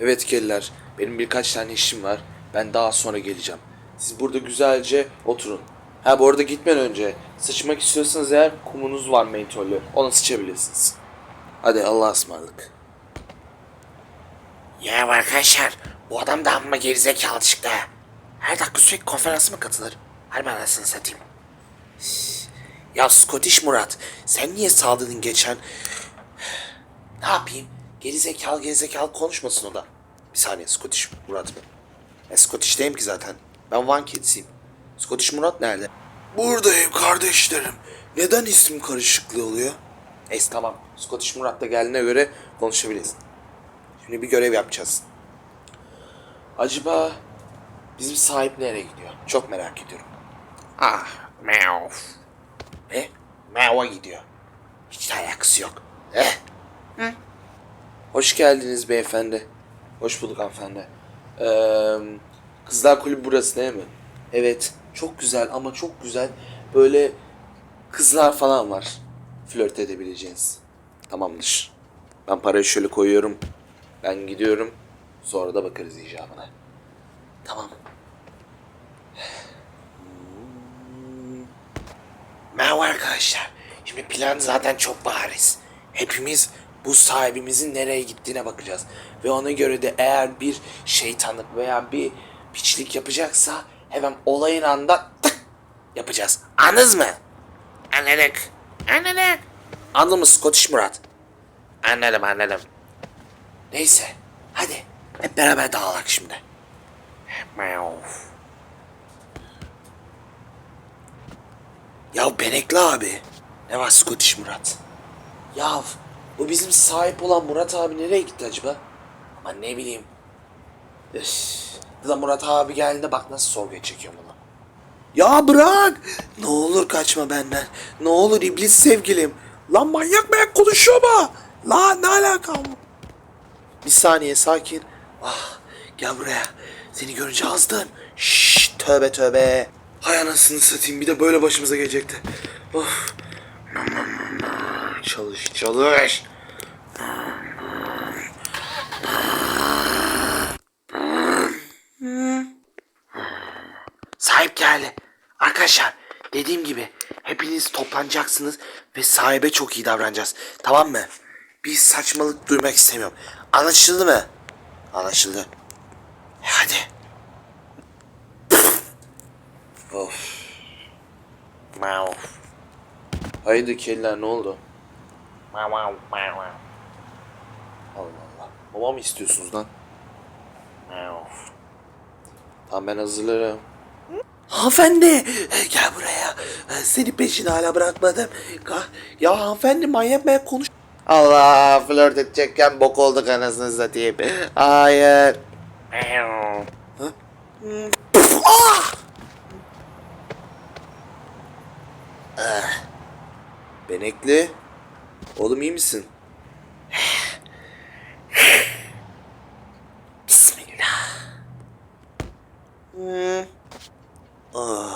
Evet kediler, benim birkaç tane işim var. Ben daha sonra geleceğim. Siz burada güzelce oturun. Ha bu arada gitmeden önce sıçmak istiyorsanız eğer kumunuz var mentollü. Ona sıçabilirsiniz. Hadi Allah'a ısmarladık. Ya arkadaşlar bu adam da amma gerizekalı çıktı. Her dakika sürekli konferansa mı katılır? Harbi anasını satayım. Ya Scottish Murat sen niye saldırdın geçen? Ne yapayım? Gerizekalı gerizekalı konuşmasın o da. Bir saniye Scottish Murat mı? E Scottish değilim ki zaten. Ben Van Kids'iyim. Scottish Murat nerede? Buradayım kardeşlerim. Neden isim karışıklığı oluyor? Neyse tamam. Scottish Murat da geldiğine göre konuşabiliriz. Şimdi bir görev yapacağız. Acaba bizim sahip nereye gidiyor? Çok merak ediyorum. Ah meow. Ne? Meva gidiyor. Hiç de alakası yok. Eh. Hoş geldiniz beyefendi. Hoş bulduk hanımefendi. Ee, kızlar kulübü burası değil mi? Evet. Çok güzel ama çok güzel. Böyle kızlar falan var. Flört edebileceğiniz. Tamamdır. Ben parayı şöyle koyuyorum. Ben gidiyorum. Sonra da bakarız icabına. Tamam. Merhaba arkadaşlar. Şimdi plan zaten çok bariz. Hepimiz bu sahibimizin nereye gittiğine bakacağız. Ve ona göre de eğer bir şeytanlık veya bir piçlik yapacaksa hemen olayın anda tık yapacağız. Anladınız mı? Anladık. Anladık. Anladın mı Scottish Murat? Anladım anladım. Neyse hadi hep beraber dağılak şimdi. Meow. Ya Benekli abi. Ne var Scottish Murat? Ya bu bizim sahip olan Murat abi nereye gitti acaba? Ama ne bileyim. Üf. Da Murat abi geldiğinde bak nasıl sorguya çekiyorum onu. Ya bırak! Ne olur kaçma benden. Ne olur iblis sevgilim. Lan manyak manyak konuşuyor mu? Lan ne alakam? Bir saniye sakin. Ah gel buraya. Seni görünce azdım. Şşş tövbe tövbe. Hay anasını satayım bir de böyle başımıza gelecekti. Of. Çalış çalış. Sahip geldi. Arkadaşlar dediğim gibi hepiniz toplanacaksınız ve sahibe çok iyi davranacağız. Tamam mı? Bir saçmalık duymak istemiyorum. Anlaşıldı mı? Anlaşıldı. Hadi. Of. Mau. Haydi kediler ne oldu? Allah Allah. Baba mı istiyorsunuz lan? Tamam ben hazırlarım. Hanımefendi gel buraya. Seni peşini hala bırakmadım. Ya hanımefendi manyak manyak konuş. Allah flört edecekken bok olduk anasını satayım. Hayır. Hmm. Ah! Ah. Benekli. Oğlum iyi misin? Bismillah. Hmm. Ah.